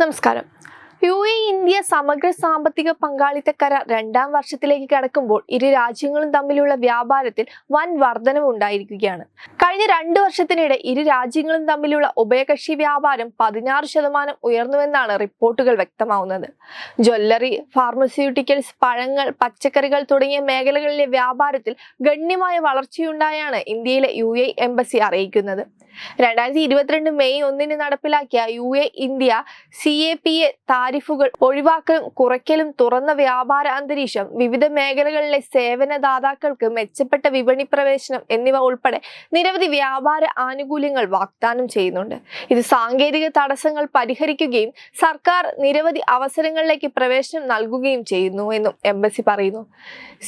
നമസ്കാരം. U A India സമഗ്ര സാമ്പത്തിക പങ്കാളിത്ത കരാർ രണ്ടാം വർഷത്തിലേക്ക് കടക്കുമ്പോൾ ഇരു രാജ്യങ്ങളും തമ്മിലുള്ള വ്യാപാരത്തിൽ വൻ വർധനവ് ഉണ്ടായിരിക്കുകയാണ്. കഴിഞ്ഞ രണ്ടു വർഷത്തിനിടെ ഇരു രാജ്യങ്ങളും തമ്മിലുള്ള ഉഭയകക്ഷി വ്യാപാരം പതിനാറ് ശതമാനം ഉയർന്നുവെന്നാണ് റിപ്പോർട്ടുകൾ വ്യക്തമാവുന്നത്. ജ്വല്ലറി ഫാർമസ്യൂട്ടിക്കൽസ് പഴങ്ങൾ പച്ചക്കറികൾ തുടങ്ങിയ മേഖലകളിലെ വ്യാപാരത്തിൽ ഗണ്യമായ വളർച്ചയുണ്ടായാണ് ഇന്ത്യയിലെ യു എ എംബസി അറിയിക്കുന്നത്. രണ്ടായിരത്തി ഇരുപത്തിരണ്ട് മെയ് ഒന്നിന് നടപ്പിലാക്കിയ U A India C E P A താരിഫുകൾ ഒഴിവാക്കലും കുറയ്ക്കലും തുറന്ന വ്യാപാര അന്തരീക്ഷം വിവിധ മേഖലകളിലെ സേവനദാതാക്കൾക്ക് മെച്ചപ്പെട്ട വിപണി പ്രവേശനം എന്നിവ ഉൾപ്പെടെ നിരവധി വ്യാപാര ആനുകൂല്യങ്ങൾ വാഗ്ദാനം ചെയ്യുന്നുണ്ട്. ഇത് സാങ്കേതിക തടസ്സങ്ങൾ പരിഹരിക്കുകയും സർക്കാർ നിരവധി അവസരങ്ങളിലേക്ക് പ്രവേശനം നൽകുകയും ചെയ്യുന്നു എന്നും എംബസി പറയുന്നു.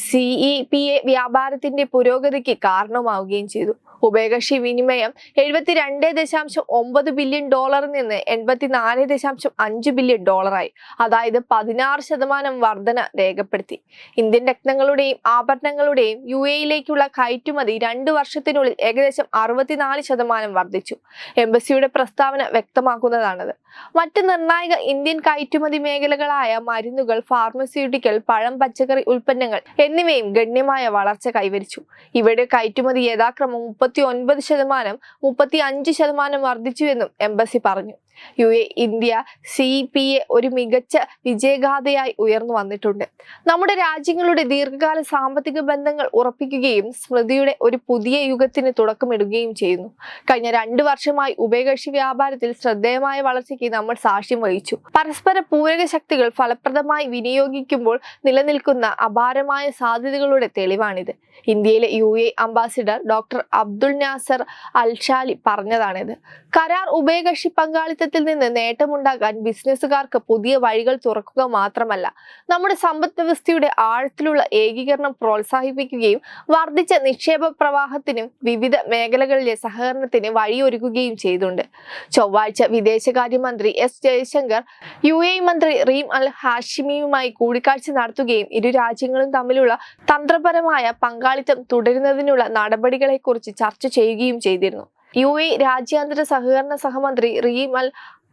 സിഇ പി എ വ്യാപാരത്തിന്റെ പുരോഗതിക്ക് കാരണമാവുകയും ചെയ്തു. ഉഭയകക്ഷി വിനിമയം എഴുപത്തിരണ്ട് ദശാംശം ഒമ്പത് ബില്യൺ ഡോളറിൽ നിന്ന് എൺപത്തിനാല് ദശാംശം അഞ്ച് ബില്യൺ ഡോളറായി. അതായത് പതിനാറ് ശതമാനം വർധന രേഖപ്പെടുത്തി. ഇന്ത്യൻ രത്നങ്ങളുടെയും ആഭരണങ്ങളുടെയും യു എയിലേക്കുള്ള കയറ്റുമതി രണ്ട് വർഷത്തിനുള്ളിൽ ഏകദേശം അറുപത്തിനാല് ശതമാനം വർദ്ധിച്ചു എംബസിയുടെ പ്രസ്താവന വ്യക്തമാക്കുന്നതാണത്. മറ്റ് നിർണായക ഇന്ത്യൻ കയറ്റുമതി മേഖലകളായ മരുന്നുകൾ ഫാർമസ്യൂട്ടിക്കൽ പഴം പച്ചക്കറി ഉൽപ്പന്നങ്ങൾ എന്നിവയും ഗണ്യമായ വളർച്ച കൈവരിച്ചു. ഇവയുടെ കയറ്റുമതി യഥാക്രമം മുപ്പത്തി ഒൻപത് ശതമാനം മുപ്പത്തി അഞ്ച് ശതമാനം വർദ്ധിച്ചുവെന്നും എംബസി പറഞ്ഞു. U A India C P A ഒരു മികച്ച വിജയഗാഥയായി ഉയർന്നു വന്നിട്ടുണ്ട്. നമ്മുടെ രാജ്യങ്ങളുടെ ദീർഘകാല സാമ്പത്തിക ബന്ധങ്ങൾ ഉറപ്പിക്കുകയും സ്മൃതിയുടെ ഒരു പുതിയ യുഗത്തിന് തുടക്കമിടുകയും ചെയ്യുന്നു. കഴിഞ്ഞ രണ്ടു വർഷമായി ഉഭയകക്ഷി വ്യാപാരത്തിൽ ശ്രദ്ധേയമായ വളർച്ചയ്ക്ക് നമ്മൾ സാക്ഷ്യം വഹിച്ചു. പരസ്പര പൂരക ശക്തികൾ ഫലപ്രദമായി വിനിയോഗിക്കുമ്പോൾ നിലനിൽക്കുന്ന അപാരമായ സാധ്യതകളുടെ തെളിവാണിത്. ഇന്ത്യയിലെ U A ambassador doctor Abdul Nasser Alshali പറഞ്ഞതാണിത്. കരാർ ഉഭയകക്ഷി പങ്കാളിത്തത്തിൽ നിന്ന് നേട്ടമുണ്ടാകാൻ ബിസിനസ്സുകാർക്ക് പുതിയ വഴികൾ തുറക്കുക മാത്രമല്ല നമ്മുടെ സമ്പദ് വ്യവസ്ഥയുടെ ആഴത്തിലുള്ള ഏകീകരണം പ്രോത്സാഹിപ്പിക്കുകയും വർദ്ധിച്ച നിക്ഷേപ പ്രവാഹത്തിനും വിവിധ മേഖലകളിലെ സഹകരണത്തിന് വഴിയൊരുക്കുകയും ചെയ്തുണ്ട്. ചൊവ്വാഴ്ച വിദേശകാര്യമന്ത്രി എസ് ജയശങ്കർ യു എ മന്ത്രി റീം അൽ ഹാഷിമിയുമായി കൂടിക്കാഴ്ച നടത്തുകയും ഇരു രാജ്യങ്ങളും തമ്മിലുള്ള തന്ത്രപരമായ പങ്കാളിത്തം തുടരുന്നതിനുള്ള നടപടികളെക്കുറിച്ച് ചർച്ച ചെയ്യുകയും ചെയ്തിരുന്നു. യു എ രാജ്യാന്തര സഹകരണ സഹമന്ത്രി റീം അൽ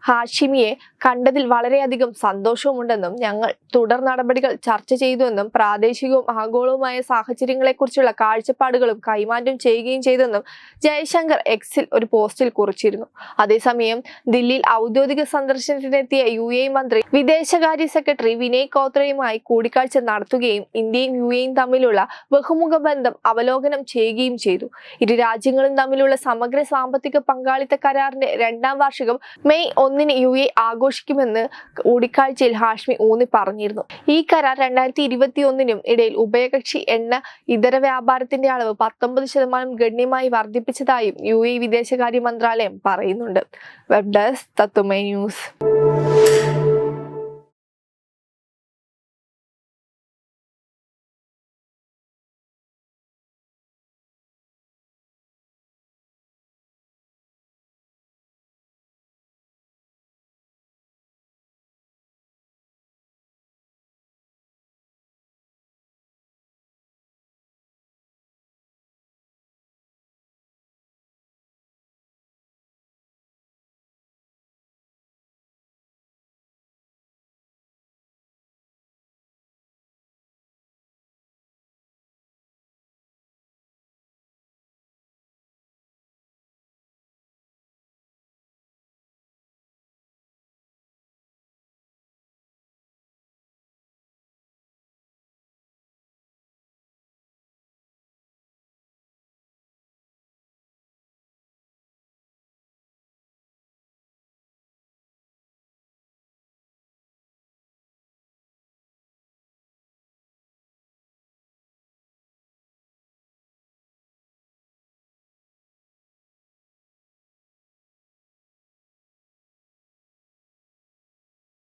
ഹാഷിമിയെ കണ്ടതിൽ വളരെയധികം സന്തോഷവുമുണ്ടെന്നും ഞങ്ങൾ തുടർ നടപടികൾ ചർച്ച ചെയ്തുവെന്നും പ്രാദേശികവും ആഗോളവുമായ സാഹചര്യങ്ങളെക്കുറിച്ചുള്ള കാഴ്ചപ്പാടുകളും കൈമാറ്റം ചെയ്യുകയും ചെയ്തെന്നും ജയശങ്കർ എക്സിൽ ഒരു പോസ്റ്റിൽ കുറിച്ചിരുന്നു. അതേസമയം ദില്ലിയിൽ ഔദ്യോഗിക സന്ദർശനത്തിനെത്തിയ യു എ മന്ത്രി വിദേശകാര്യ സെക്രട്ടറി വിനയ് കോത്രയുമായി കൂടിക്കാഴ്ച നടത്തുകയും ഇന്ത്യയും യു എയും തമ്മിലുള്ള ബഹുമുഖ ബന്ധം അവലോകനം ചെയ്യുകയും ചെയ്തു. ഇരു രാജ്യങ്ങളും തമ്മിലുള്ള സമഗ്ര സാമ്പത്തിക പങ്കാളിത്ത കരാറിന്റെ രണ്ടാം വാർഷികം മെയ് ഒന്നിന് യു എ ആഘോഷിക്കുമെന്ന് കൂടിക്കാഴ്ചയിൽ ഹാഷ്മി ഊന്നി പറഞ്ഞിരുന്നു ഈ കരാർ രണ്ടായിരത്തി ഇരുപത്തി ഒന്നിനും ഇടയിൽ ഉഭയകക്ഷി എണ്ണ ഇതര വ്യാപാരത്തിന്റെ അളവ് പത്തൊമ്പത് ശതമാനം ഗണ്യമായി വർദ്ധിപ്പിച്ചതായും യു എ വിദേശകാര്യ മന്ത്രാലയം പറയുന്നുണ്ട്. വെബ് ഡെസ്ക് തത്തുമൈ ന്യൂസ്